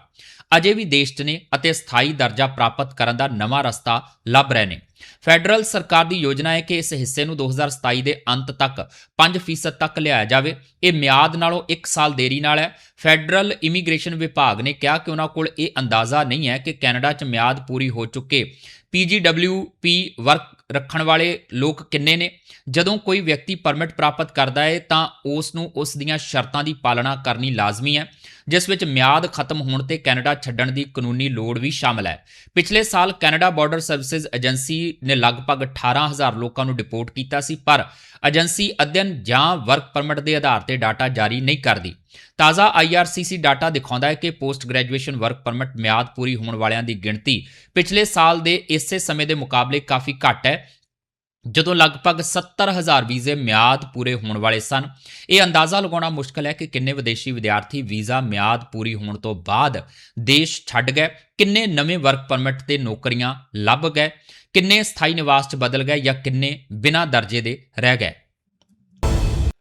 ਅਜੇ ਵੀ ਦੇਸ਼ 'ਚ ਨੇ ਅਤੇ ਸਥਾਈ ਦਰਜਾ ਪ੍ਰਾਪਤ ਕਰਨ ਦਾ ਨਵਾਂ ਰਸਤਾ ਲੱਭ ਰਹੇ ਨੇ। ਫੈਡਰਲ ਸਰਕਾਰ ਦੀ ਯੋਜਨਾ ਹੈ ਕਿ ਇਸ ਹਿੱਸੇ ਨੂੰ 2027 ਦੇ ਅੰਤ ਤੱਕ 5% ਤੱਕ ਲਿਆਇਆ ਜਾਵੇ। ਇਹ ਮਿਆਦ ਨਾਲੋਂ 1 ਸਾਲ ਦੇਰੀ ਨਾਲ ਹੈ। ਫੈਡਰਲ ਇਮੀਗ੍ਰੇਸ਼ਨ ਵਿਭਾਗ ਨੇ ਕਿਹਾ ਕਿ ਉਹਨਾਂ ਕੋਲ ਇਹ ਅੰਦਾਜ਼ਾ ਨਹੀਂ ਹੈ ਕਿ ਕੈਨੇਡਾ 'ਚ ਮਿਆਦ ਪੂਰੀ ਹੋ ਚੁੱਕੇ। ਪੀਜੀਡਬਲਯੂਪੀ ਵਰਕ ਰੱਖਣ ਵਾਲੇ ਲੋਕ ਕਿੰਨੇ ਨੇ? ਜਦੋਂ ਕੋਈ ਵਿਅਕਤੀ ਪਰਮਿਟ ਪ੍ਰਾਪਤ ਕਰਦਾ ਹੈ ਤਾਂ ਉਸ ਨੂੰ ਉਸ ਦੀਆਂ ਸ਼ਰਤਾਂ ਦੀ ਪਾਲਣਾ ਕਰਨੀ ਲਾਜ਼ਮੀ ਹੈ, ਜਿਸ ਵਿੱਚ ਮਿਆਦ ਖਤਮ ਹੋਣ ਤੇ ਕੈਨੇਡਾ ਛੱਡਣ ਦੀ ਕਾਨੂੰਨੀ ਲੋੜ ਵੀ ਸ਼ਾਮਲ ਹੈ। ਪਿਛਲੇ ਸਾਲ ਕੈਨੇਡਾ ਬਾਰਡਰ ਸਰਵਿਸਿਜ਼ ਏਜੰਸੀ ਨੇ ਲਗਭਗ 18000 ਲੋਕਾਂ ਨੂੰ ਡਿਪੋਰਟ ਕੀਤਾ ਸੀ, ਪਰ ਏਜੰਸੀ ਅਧਿਐਨ ਜਾਂ ਵਰਕ ਪਰਮਿਟ ਦੇ ਆਧਾਰ ਤੇ ਡਾਟਾ ਜਾਰੀ ਨਹੀਂ ਕਰਦੀ। ਤਾਜ਼ਾ IRCC ਡਾਟਾ ਦਿਖਾਉਂਦਾ ਹੈ ਕਿ ਪੋਸਟ ਗ੍ਰੈਜੂਏਸ਼ਨ ਵਰਕ ਪਰਮਿਟ ਮਿਆਦ ਪੂਰੀ ਹੋਣ ਵਾਲਿਆਂ ਦੀ ਗਿਣਤੀ ਪਿਛਲੇ ਸਾਲ ਦੇ ਇਸੇ ਸਮੇਂ ਦੇ ਮੁਕਾਬਲੇ ਕਾਫੀ ਘੱਟ ਹੈ, ਜਦੋਂ ਲਗਭਗ 70000 ਵੀਜ਼ੇ ਮਿਆਦ ਪੂਰੇ ਹੋਣ ਵਾਲੇ ਸਨ। ਇਹ ਅੰਦਾਜ਼ਾ ਲਗਾਉਣਾ ਮੁਸ਼ਕਲ ਹੈ ਕਿ ਕਿੰਨੇ ਵਿਦੇਸ਼ੀ ਵਿਦਿਆਰਥੀ ਵੀਜ਼ਾ ਮਿਆਦ ਪੂਰੀ ਹੋਣ ਤੋਂ ਬਾਅਦ ਦੇਸ਼ ਛੱਡ ਗਏ, ਕਿੰਨੇ ਨਵੇਂ ਵਰਕ ਪਰਮਿਟ ਤੇ ਨੌਕਰੀਆਂ ਲੱਭ ਗਏ, ਕਿੰਨੇ ਸਥਾਈ ਨਿਵਾਸ 'ਚ ਬਦਲ ਗਏ ਜਾਂ ਕਿੰਨੇ ਬਿਨਾਂ ਦਰਜੇ ਦੇ ਰਹਿ ਗਏ।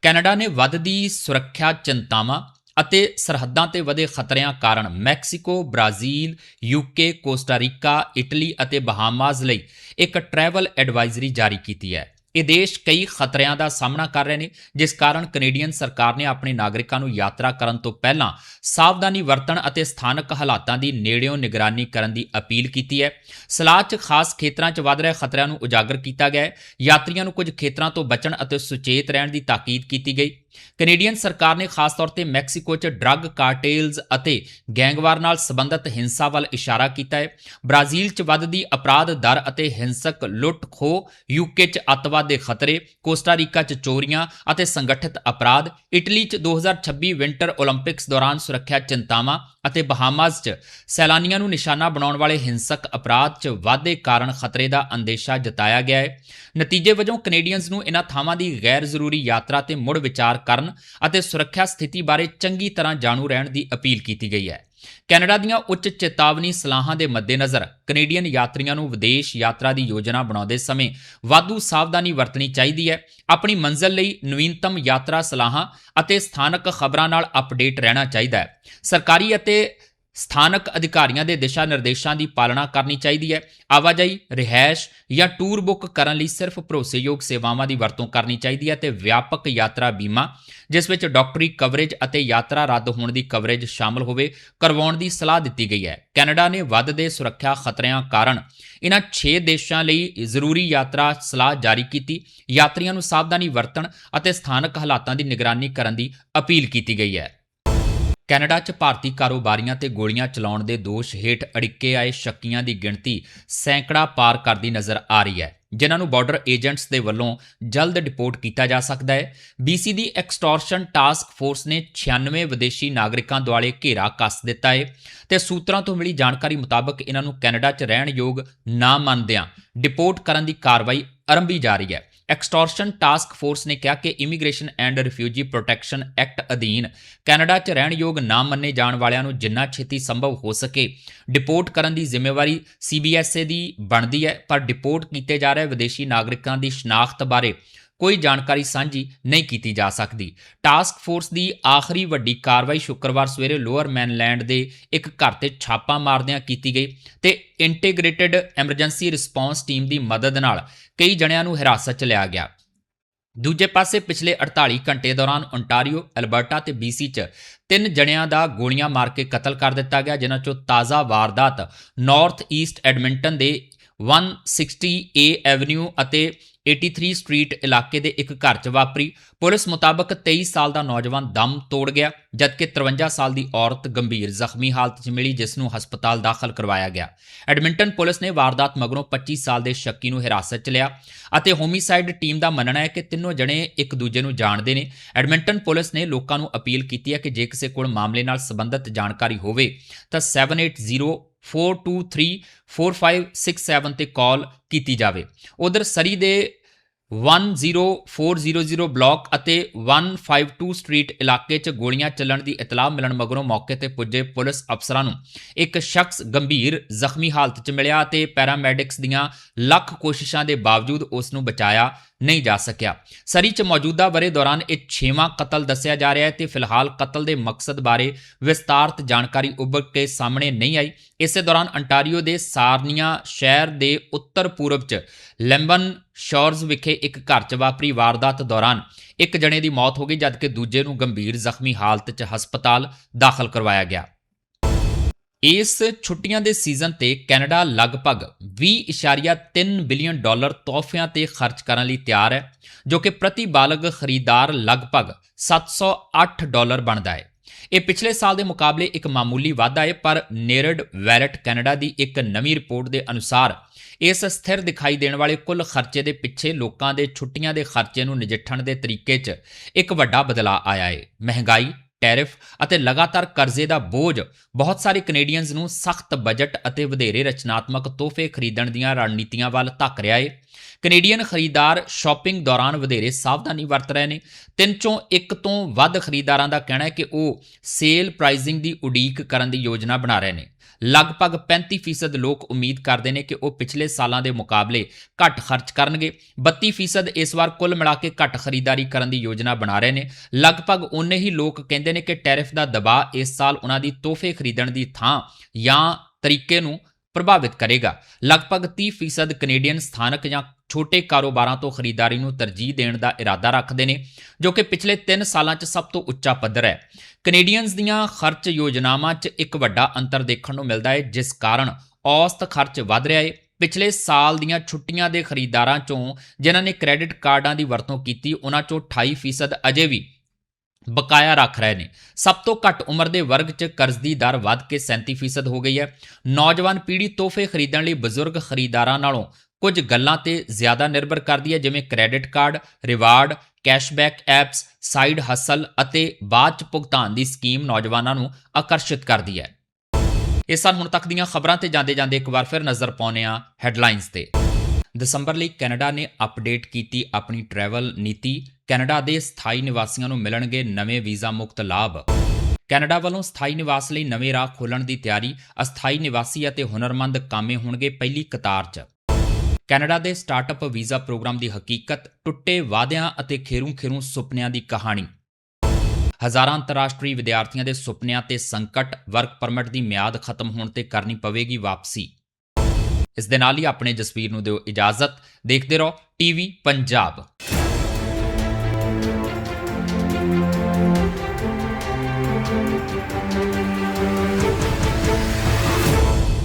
ਕੈਨੇਡਾ ਨੇ ਵੱਧਦੀ ਸੁਰੱਖਿਆ ਚਿੰਤਾਵਾਂ ਅਤੇ ਸਰਹੱਦਾਂ ਤੇ ਵਧੇ ਖਤਰਿਆਂ ਕਾਰਨ Mexico, Brazil, UK, Costa Rica, Italy ਅਤੇ ਬਹਾਮਾਜ਼ ਲਈ ਇੱਕ ਟਰੈਵਲ ਐਡਵਾਈਜ਼ਰੀ ਜਾਰੀ ਕੀਤੀ ਹੈ। ਇਹ ਦੇਸ਼ ਕਈ ਖਤਰਿਆਂ ਦਾ ਸਾਹਮਣਾ ਕਰ ਰਹੇ ਨੇ, ਜਿਸ ਕਾਰਨ ਕੈਨੇਡੀਅਨ ਸਰਕਾਰ ਨੇ ਆਪਣੇ ਨਾਗਰਿਕਾਂ ਨੂੰ ਯਾਤਰਾ ਕਰਨ ਤੋਂ ਪਹਿਲਾਂ ਸਾਵਧਾਨੀ ਵਰਤਣ ਅਤੇ ਸਥਾਨਕ ਹਾਲਾਤਾਂ ਦੀ ਨੇੜਿਓਂ ਨਿਗਰਾਨੀ ਕਰਨ ਦੀ ਅਪੀਲ ਕੀਤੀ ਹੈ। ਸਲਾਹ 'ਚ ਖਾਸ ਖੇਤਰਾਂ 'ਚ ਵੱਧ ਰਹੇ ਖਤਰਿਆਂ ਨੂੰ ਉਜਾਗਰ ਕੀਤਾ ਗਿਆ ਹੈ। ਯਾਤਰੀਆਂ ਨੂੰ ਕੁਝ ਖੇਤਰਾਂ ਤੋਂ ਬਚਣ ਅਤੇ ਸੁਚੇਤ ਰਹਿਣ ਦੀ ਤਾਕੀਦ ਕੀਤੀ ਗਈ। ਕੈਨੇਡੀਅਨ ਸਰਕਾਰ ਨੇ ਖਾਸ ਤੌਰ ਤੇ ਮੈਕਸੀਕੋ 'ਚ ਡਰੱਗ ਕਾਰਟੇਲਸ ਅਤੇ ਗੈਂਗਵਾਰ ਨਾਲ ਸੰਬੰਧਿਤ ਹਿੰਸਾ ਵੱਲ ਇਸ਼ਾਰਾ ਕੀਤਾ ਹੈ। ਬ੍ਰਾਜ਼ੀਲ 'ਚ ਵੱਧਦੀ ਅਪਰਾਧ ਦਰ ਅਤੇ ਹਿੰਸਕ ਲੁੱਟ ਖੋ ਯੂਕੇ 'ਚ ਅਤਵਾਦ ਦੇ ਖਤਰੇ, ਕੋਸਟਾ ਰੀਕਾ 'ਚ ਚੋਰੀਆਂ ਅਤੇ ਸੰਗਠਿਤ ਅਪਰਾਧ, ਇਟਲੀ 'ਚ 2026 ਵਿੰਟਰ 올림픽ਸ ਦੌਰਾਨ ਸੁਰੱਖਿਆ ਚਿੰਤਾਵਾਂ ਅਤੇ ਬਹਾਮਾਜ਼ 'ਚ ਸੈਲਾਨੀਆਂ ਨੂੰ ਨਿਸ਼ਾਨਾ ਬਣਾਉਣ ਵਾਲੇ ਹਿੰਸਕ ਅਪਰਾਧ 'ਚ ਵਾਧੇ ਕਾਰਨ ਖਤਰੇ ਦਾ ਅੰਦੇਸ਼ਾ ਜਤਾਇਆ ਗਿਆ ਹੈ। ਨਤੀਜੇ ਵਜੋਂ ਕੈਨੇਡੀਅਨਜ਼ ਨੂੰ ਇਹਨਾਂ ਥਾਵਾਂ ਦੀ ਗੈਰ ਜ਼ਰੂਰੀ ਯਾਤਰਾ ਤੇ ਮੁੜ ਵਿਚਾਰ ਕਰਨ ਅਤੇ ਸੁਰੱਖਿਆ ਸਥਿਤੀ ਬਾਰੇ ਚੰਗੀ ਤਰ੍ਹਾਂ ਜਾਣੂ ਰਹਿਣ ਦੀ ਅਪੀਲ ਕੀਤੀ ਗਈ ਹੈ। ਕੈਨੇਡਾ ਦੀਆਂ ਉੱਚ ਚੇਤਾਵਨੀ ਸਲਾਹਾਂ ਦੇ ਮੱਦੇਨਜ਼ਰ ਕੈਨੇਡੀਅਨ ਯਾਤਰੀਆਂ ਨੂੰ ਵਿਦੇਸ਼ ਯਾਤਰਾ ਦੀ ਯੋਜਨਾ ਬਣਾਉਂਦੇ ਸਮੇਂ ਵਾਧੂ ਸਾਵਧਾਨੀ ਵਰਤਣੀ ਚਾਹੀਦੀ ਹੈ। ਆਪਣੀ ਮੰਜ਼ਿਲ ਲਈ ਨਵੀਨਤਮ ਯਾਤਰਾ ਸਲਾਹਾਂ ਅਤੇ ਸਥਾਨਕ ਖਬਰਾਂ ਨਾਲ ਅਪਡੇਟ ਰਹਿਣਾ ਚਾਹੀਦਾ ਹੈ। ਸਰਕਾਰੀ ਅਤੇ ਸਥਾਨਕ ਅਧਿਕਾਰੀਆਂ ਦੇ ਦਿਸ਼ਾ ਨਿਰਦੇਸ਼ਾਂ ਦੀ ਪਾਲਣਾ ਕਰਨੀ ਚਾਹੀਦੀ ਹੈ। ਆਵਾਜਾਈ, ਰਿਹਾਇਸ਼ ਜਾਂ ਟੂਰ ਬੁੱਕ ਕਰਨ ਲਈ ਸਿਰਫ ਭਰੋਸੇਯੋਗ ਸੇਵਾਵਾਂ ਦੀ ਵਰਤੋਂ ਕਰਨੀ ਚਾਹੀਦੀ ਹੈ ਤੇ ਵਿਆਪਕ ਯਾਤਰਾ ਬੀਮਾ ਜਿਸ ਵਿੱਚ ਡਾਕਟਰੀ ਕਵਰੇਜ ਅਤੇ ਯਾਤਰਾ ਰੱਦ ਹੋਣ ਦੀ ਕਵਰੇਜ ਸ਼ਾਮਲ ਹੋਵੇ ਕਰਵਾਉਣ ਦੀ ਸਲਾਹ ਦਿੱਤੀ ਗਈ ਹੈ। ਕੈਨੇਡਾ ਨੇ ਵੱਧਦੇ ਸੁਰੱਖਿਆ ਖਤਰਿਆਂ ਕਾਰਨ ਇਹਨਾਂ 6 ਦੇਸ਼ਾਂ ਲਈ ਜ਼ਰੂਰੀ ਯਾਤਰਾ ਸਲਾਹ ਜਾਰੀ ਕੀਤੀ ਯਾਤਰੀਆਂ ਨੂੰ ਸਾਵਧਾਨੀ ਵਰਤਣ ਅਤੇ ਸਥਾਨਕ ਹਾਲਾਤਾਂ ਦੀ ਨਿਗਰਾਨੀ ਕਰਨ ਦੀ ਅਪੀਲ ਕੀਤੀ ਗਈ ਹੈ। ਕੈਨੇਡਾ 'ਚ ਭਾਰਤੀ ਕਾਰੋਬਾਰੀਆਂ ਤੇ ਗੋਲੀਆਂ ਚਲਾਉਣ ਦੇ ਦੋਸ਼ ਹੇਠ ਅੜਿੱਕੇ ਆਏ ਸ਼ੱਕੀਆਂ ਦੀ ਗਿਣਤੀ ਸੈਂਕੜਾ ਪਾਰ ਕਰਦੀ ਨਜ਼ਰ ਆ ਰਹੀ ਹੈ, ਜਿਨ੍ਹਾਂ ਨੂੰ ਬਾਰਡਰ ਏਜੰਟਸ ਦੇ ਵੱਲੋਂ ਜਲਦ ਡਿਪੋਰਟ ਕੀਤਾ ਜਾ ਸਕਦਾ ਹੈ। BC ਦੀ ਐਕਸਟੋਰਸ਼ਨ ਟਾਸਕ ਫੋਰਸ ਨੇ 96 ਵਿਦੇਸ਼ੀ ਨਾਗਰਿਕਾਂ ਦੁਆਲੇ ਘੇਰਾ ਕੱਸ ਦਿੱਤਾ ਹੈ ਤੇ ਸੂਤਰਾਂ ਤੋਂ ਮਿਲੀ ਜਾਣਕਾਰੀ ਮੁਤਾਬਕ ਇਹਨਾਂ ਨੂੰ ਕੈਨੇਡਾ 'ਚ ਰਹਿਣ ਯੋਗ ਨਾ ਮੰਨਦਿਆਂ ਡਿਪੋਰਟ ਕਰਨ ਦੀ ਕਾਰਵਾਈ ਆਰੰਭੀ ਜਾ ਰਹੀ ਹੈ। ਐਕਸਟੋਰਸ਼ਨ ਟਾਸਕ ਫੋਰਸ ਨੇ ਕਿਹਾ ਕਿ immigration and refugee protection act ਅਧੀਨ ਕੈਨੇਡਾ 'ਚ ਰਹਿਣ ਯੋਗ ਨਾ ਮੰਨੇ ਜਾਣ ਵਾਲਿਆਂ ਨੂੰ ਜਿੰਨਾ ਛੇਤੀ ਸੰਭਵ ਹੋ ਸਕੇ। ਡਿਪੋਰਟ ਕਰਨ ਦੀ ਜ਼ਿੰਮੇਵਾਰੀ CBSA ਦੀ ਬਣਦੀ ਹੈ, ਪਰ ਡਿਪੋਰਟ ਕੀਤੇ ਜਾ ਰਹੇ ਵਿਦੇਸ਼ੀ ਨਾਗਰਿਕਾਂ ਦੀ ਸ਼ਨਾਖਤ ਬਾਰੇ ਕੋਈ ਜਾਣਕਾਰੀ ਸਾਂਝੀ ਨਹੀਂ ਕੀਤੀ ਜਾ ਸਕਦੀ। ਟਾਸਕ ਫੋਰਸ ਦੀ ਆਖਰੀ ਵੱਡੀ ਕਾਰਵਾਈ ਸ਼ੁੱਕਰਵਾਰ ਸਵੇਰੇ ਲੋਅਰ ਮੈਨਲੈਂਡ ਦੇ ਇੱਕ ਘਰ ਤੇ ਛਾਪਾ ਮਾਰਦਿਆਂ ਕੀਤੀ ਗਈ ਤੇ ਇੰਟੀਗ੍ਰੇਟਿਡ ਐਮਰਜੈਂਸੀ ਰਿਸਪੌਂਸ ਟੀਮ ਦੀ ਮਦਦ ਨਾਲ ਕਈ ਜਣਿਆਂ ਨੂੰ ਹਿਰਾਸਤ 'ਚ ਲਿਆ ਗਿਆ। ਦੂਜੇ ਪਾਸੇ ਪਿਛਲੇ 48 ਘੰਟੇ ਦੌਰਾਨ ਓਨਟਾਰੀਓ, ਅਲਬਰਟਾ ਤੇ BC 'ਚ ਤਿੰਨ ਜਣਿਆਂ ਦਾ ਗੋਲੀਆਂ ਮਾਰ ਕੇ ਕਤਲ ਕਰ ਦਿੱਤਾ ਗਿਆ ਜਿਨ੍ਹਾਂ 'ਚੋਂ ਤਾਜ਼ਾ ਵਾਰਦਾਤ ਨਾਰਥ ਈਸਟ ਐਡਮਿੰਟਨ ਦੇ 160A ਐਵਨਿਊ ਅਤੇ 83 ਸਟਰੀਟ ਇਲਾਕੇ ਦੇ ਇੱਕ ਘਰ 'ਚ ਵਾਪਰੀ। ਪੁਲਿਸ ਮੁਤਾਬਕ 23 ਸਾਲ ਦਾ ਨੌਜਵਾਨ ਦਮ ਤੋੜ ਗਿਆ, ਜਦਕਿ 53 ਸਾਲ ਦੀ ਔਰਤ ਗੰਭੀਰ ਜ਼ਖਮੀ ਹਾਲਤ 'ਚ ਮਿਲੀ, ਜਿਸ ਨੂੰ ਹਸਪਤਾਲ ਦਾਖਲ ਕਰਵਾਇਆ ਗਿਆ। ਐਡਮਿੰਟਨ ਪੁਲਿਸ ਨੇ ਵਾਰਦਾਤ ਮਗਰੋਂ 25 ਸਾਲ ਦੇ ਸ਼ੱਕੀ ਨੂੰ ਹਿਰਾਸਤ 'ਚ ਲਿਆ ਅਤੇ ਹੋਮਿਸਾਈਡ ਟੀਮ ਦਾ ਮੰਨਣਾ ਹੈ ਕਿ ਤਿੰਨੋਂ ਜਣੇ ਇੱਕ ਦੂਜੇ ਨੂੰ ਜਾਣਦੇ ਨੇ। ਐਡਮਿੰਟਨ ਪੁਲਿਸ ਨੇ ਲੋਕਾਂ ਨੂੰ ਅਪੀਲ ਕੀਤੀ ਹੈ ਕਿ ਜੇ ਕਿਸੇ ਕੋਲ ਮਾਮਲੇ ਨਾਲ ਸੰਬੰਧਿਤ ਜਾਣਕਾਰੀ ਹੋਵੇ, ਤਾਂ 780 423 4567 ਤੇ ਕਾਲ ਕੀਤੀ ਜਾਵੇ। ਉਧਰ ਸਰੀ ਦੇ 10400 ਬਲਾਕ ਅਤੇ 152 ਸਟਰੀਟ ਇਲਾਕੇ 'ਚ ਗੋਲੀਆਂ ਚੱਲਣ ਦੀ ਇਤਲਾਹ ਮਿਲਣ ਮਗਰੋਂ ਮੌਕੇ ਤੇ ਪੁੱਜੇ ਪੁਲਿਸ ਅਫਸਰਾਂ ਨੂੰ। ਇੱਕ ਸ਼ਖਸ ਗੰਭੀਰ, ਜ਼ਖਮੀ ਹਾਲਤ 'ਚ ਮਿਲਿਆ ਅਤੇ ਪੈਰਾਮੈਡਿਕਸ ਦੀਆਂ ਲੱਖ ਕੋਸ਼ਿਸ਼ਾਂ ਦੇ ਬਾਵਜੂਦ ਉਸ ਨੂੰ ਬਚਾਇਆ। ਨਹੀਂ ਜਾ ਸਕਿਆ। ਸਰੀ 'ਚ ਮੌਜੂਦਾ ਵਰੇ ਦੌਰਾਨ ਇਹ ਛੇਵਾਂ ਕਤਲ ਦੱਸਿਆ ਜਾ ਰਿਹਾ ਹੈ ਤੇ ਫਿਲਹਾਲ ਕਤਲ ਦੇ ਮਕਸਦ ਬਾਰੇ ਵਿਸਤਾਰਤ ਜਾਣਕਾਰੀ ਉੱਭਰ ਕੇ ਸਾਹਮਣੇ ਨਹੀਂ ਆਈ। ਇਸੇ ਦੌਰਾਨ ਅੰਟਾਰੀਓ ਦੇ ਸਾਰਨੀਆ ਸ਼ਹਿਰ ਦੇ ਉੱਤਰ ਪੂਰਬ 'ਚ ਲੈਂਬਨ ਸ਼ੋਰਜ਼ ਵਿਖੇ ਇੱਕ ਘਰ 'ਚ ਵਾਪਰੀ ਵਾਰਦਾਤ ਦੌਰਾਨ ਇੱਕ ਜਣੇ ਦੀ ਮੌਤ ਹੋ ਗਈ, ਜਦਕਿ ਦੂਜੇ ਨੂੰ ਗੰਭੀਰ ਜ਼ਖਮੀ ਹਾਲਤ 'ਚ ਹਸਪਤਾਲ ਦਾਖਲ ਕਰਵਾਇਆ ਗਿਆ। ਇਸ ਛੁੱਟੀਆਂ ਦੇ ਸੀਜ਼ਨ ਤੇ ਕੈਨੇਡਾ ਲਗਭਗ 20.3 ਬਿਲੀਅਨ ਡਾਲਰ ਤੋਹਫਿਆਂ ਤੇ ਖਰਚ ਕਰਨ ਲਈ ਤਿਆਰ ਹੈ, ਜੋ ਕਿ ਪ੍ਰਤੀ ਬਾਲਗ ਖਰੀਦਦਾਰ ਲਗਭਗ 708 ਡਾਲਰ ਬਣਦਾ ਹੈ। ਇਹ ਪਿਛਲੇ ਸਾਲ ਦੇ ਮੁਕਾਬਲੇ ਇੱਕ ਮਾਮੂਲੀ ਵਾਧਾ ਹੈ, ਪਰ ਨੇਰਡ ਵੈਲਟ ਕੈਨੇਡਾ ਦੀ ਇੱਕ ਨਵੀਂ ਰਿਪੋਰਟ ਦੇ ਅਨੁਸਾਰ ਇਸ ਸਥਿਰ ਦਿਖਾਈ ਦੇਣ ਵਾਲੇ ਕੁੱਲ ਖਰਚੇ ਦੇ ਪਿੱਛੇ ਲੋਕਾਂ ਦੇ ਛੁੱਟੀਆਂ ਦੇ ਖਰਚੇ ਨੂੰ ਨਜਿੱਠਣ ਦੇ ਤਰੀਕੇ 'ਚ ਇੱਕ ਵੱਡਾ ਬਦਲਾਅ ਆਇਆ ਹੈ। ਮਹਿੰਗਾਈ ਟੈਰਿਫ ਅਤੇ ਲਗਾਤਾਰ ਕਰਜ਼ੇ ਦਾ ਬੋਝ, ਬਹੁਤ ਸਾਰੇ ਕੈਨੇਡੀਅਨਜ਼ ਨੂੰ ਸਖਤ ਬਜਟ ਅਤੇ ਵਧੇਰੇ ਰਚਨਾਤਮਕ ਤੋਹਫੇ ਖਰੀਦਣ ਦੀਆਂ ਰਣਨੀਤੀਆਂ ਵੱਲ ਧੱਕ ਰਿਹਾ ਹੈ ਕੈਨੇਡੀਅਨ ਖਰੀਦਦਾਰ ਸ਼ਾਪਿੰਗ ਦੌਰਾਨ ਵਧੇਰੇ ਸਾਵਧਾਨੀ ਵਰਤ ਰਹੇ ਨੇ। ਤਿੰਨ ਚੋਂ ਇੱਕ ਤੋਂ ਵੱਧ ਖਰੀਦਦਾਰਾਂ ਦਾ ਕਹਿਣਾ ਹੈ ਕਿ ਉਹ ਸੇਲ ਪ੍ਰਾਈਸਿੰਗ ਦੀ ਉਡੀਕ ਕਰਨ ਦੀ ਯੋਜਨਾ ਬਣਾ ਰਹੇ ਨੇ। ਲਗਭਗ 35% ਲੋਕ ਉਮੀਦ ਕਰਦੇ ਨੇ ਕਿ ਉਹ ਪਿਛਲੇ ਸਾਲਾਂ ਦੇ ਮੁਕਾਬਲੇ ਘੱਟ ਖਰਚ ਕਰਨਗੇ। 32% ਇਸ ਵਾਰ ਕੁੱਲ ਮਿਲਾ ਕੇ ਘੱਟ ਖਰੀਦਦਾਰੀ ਕਰਨ ਦੀ ਯੋਜਨਾ ਬਣਾ ਰਹੇ ਨੇ। ਲਗਭਗ ਉਨੇ ਹੀ ਲੋਕ ਕਹਿੰਦੇ ਨੇ ਕਿ ਟੈਰਿਫ ਦਾ ਦਬਾਅ ਇਸ ਸਾਲ ਉਹਨਾਂ ਦੀ ਤੋਹਫੇ ਖਰੀਦਣ ਦੀ ਥਾਂ ਜਾਂ ਤਰੀਕੇ ਨੂੰ ਪ੍ਰਭਾਵਿਤ ਕਰੇਗਾ। ਲਗਭਗ 30% ਕੈਨੇਡੀਅਨ ਸਥਾਨਕ ਜਾਂ ਛੋਟੇ ਕਾਰੋਬਾਰਾਂ ਤੋਂ ਖਰੀਦਦਾਰੀ ਨੂੰ ਤਰਜੀਹ ਦੇਣ ਦਾ ਇਰਾਦਾ ਰੱਖਦੇ ਨੇ, ਜੋ ਕਿ ਪਿਛਲੇ 3 ਸਾਲਾਂ 'ਚ ਸਭ ਤੋਂ ਉੱਚਾ ਪੱਧਰ ਹੈ। ਕੈਨੇਡੀਅਨਜ਼ ਦੀਆਂ ਖਰਚ ਯੋਜਨਾਵਾਂ 'ਚ ਇੱਕ ਵੱਡਾ ਅੰਤਰ ਦੇਖਣ ਨੂੰ ਮਿਲਦਾ ਹੈ, ਜਿਸ ਕਾਰਨ ਔਸਤ ਖਰਚ ਵਧ ਰਿਹਾ ਹੈ। ਪਿਛਲੇ ਸਾਲ ਦੀਆਂ ਛੁੱਟੀਆਂ ਦੇ ਖਰੀਦਦਾਰਾਂ 'ਚੋਂ ਜਿਨ੍ਹਾਂ ਨੇ ਕ੍ਰੈਡਿਟ ਕਾਰਡਾਂ ਦੀ ਵਰਤੋਂ ਕੀਤੀ, ਉਹਨਾਂ 'ਚੋਂ 28% ਅਜੇ ਵੀ ਬਕਾਇਆ ਰੱਖ ਰਹੇ ਨੇ। ਸਭ ਤੋਂ ਘੱਟ ਉਮਰ ਦੇ ਵਰਗ 'ਚ ਕਰਜ਼ ਦੀ ਦਰ ਵੱਧ ਕੇ 37% ਹੋ ਗਈ ਹੈ। ਨੌਜਵਾਨ ਪੀੜ੍ਹੀ ਤੋਹਫੇ ਖਰੀਦਣ ਲਈ ਬਜ਼ੁਰਗ ਖਰੀਦਦਾਰਾਂ ਨਾਲੋਂ ਕੁਝ ਗੱਲਾਂ ਤੇ ਜ਼ਿਆਦਾ ਨਿਰਭਰ ਕਰਦੀ ਹੈ, ਜਿਵੇਂ credit card, reward, cashback apps, side hustle ਅਤੇ ਬਾਅਦ 'ਚ ਭੁਗਤਾਨ ਦੀ ਸਕੀਮ ਨੌਜਵਾਨਾਂ ਨੂੰ ਆਕਰਸ਼ਿਤ ਕਰਦੀ ਹੈ। ਇਹ ਸਨ ਹੁਣ ਤੱਕ ਦੀਆਂ ਖਬਰਾਂ ਤੇ ਜਾਂਦੇ ਜਾਂਦੇ ਇੱਕ ਵਾਰ ਫਿਰ ਨਜ਼ਰ ਪਾਉਂਦੇ ਹਾਂ ਹੈਡਲਾਈਨਸ ਤੇ। ਦਸੰਬਰ ਲਈ ਕੈਨੇਡਾ ਨੇ ਅਪਡੇਟ ਕੀਤੀ ਆਪਣੀ ਟਰੈਵਲ ਨੀਤੀ। ਕੈਨੇਡਾ ਦੇ ਸਥਾਈ ਨਿਵਾਸੀਆਂ ਨੂੰ ਮਿਲਣਗੇ ਨਵੇਂ ਵੀਜ਼ਾ ਮੁਕਤ ਲਾਭ। ਕੈਨੇਡਾ ਵੱਲੋਂ ਸਥਾਈ ਨਿਵਾਸ ਲਈ ਨਵੇਂ ਰਾਹ ਖੋਲਣ ਦੀ ਤਿਆਰੀ, ਅਸਥਾਈ ਨਿਵਾਸੀ ਅਤੇ ਹੁਨਰਮੰਦ ਕਾਮੇ ਹੋਣਗੇ ਪਹਿਲੀ ਕਤਾਰ 'ਚ। ਕੈਨੇਡਾ ਦੇ ਸਟਾਰਟਅਪ ਵੀਜ਼ਾ ਪ੍ਰੋਗਰਾਮ ਦੀ ਹਕੀਕਤ, ਟੁੱਟੇ ਵਾਅਦਿਆਂ ਅਤੇ ਖੇਰੂ ਖੇਰੂ ਸੁਪਨਿਆਂ ਦੀ ਕਹਾਣੀ। ਹਜ਼ਾਰਾਂ ਅੰਤਰਰਾਸ਼ਟਰੀ ਵਿਦਿਆਰਥੀਆਂ ਦੇ ਸੁਪਨਿਆਂ ਤੇ ਸੰਕਟ, ਵਰਕ ਪਰਮਿਟ ਦੀ ਮਿਆਦ ਖਤਮ ਹੋਣ ਤੇ ਕਰਨੀ ਪਵੇਗੀ ਵਾਪਸੀ। ਇਸ ਦੇ ਨਾਲ ਹੀ ਆਪਣੇ ਜਸਵੀਰ ਨੂੰ ਦਿਓ ਇਜਾਜ਼ਤ। ਦੇਖਦੇ ਰਹੋ ਟੀਵੀ ਪੰਜਾਬ।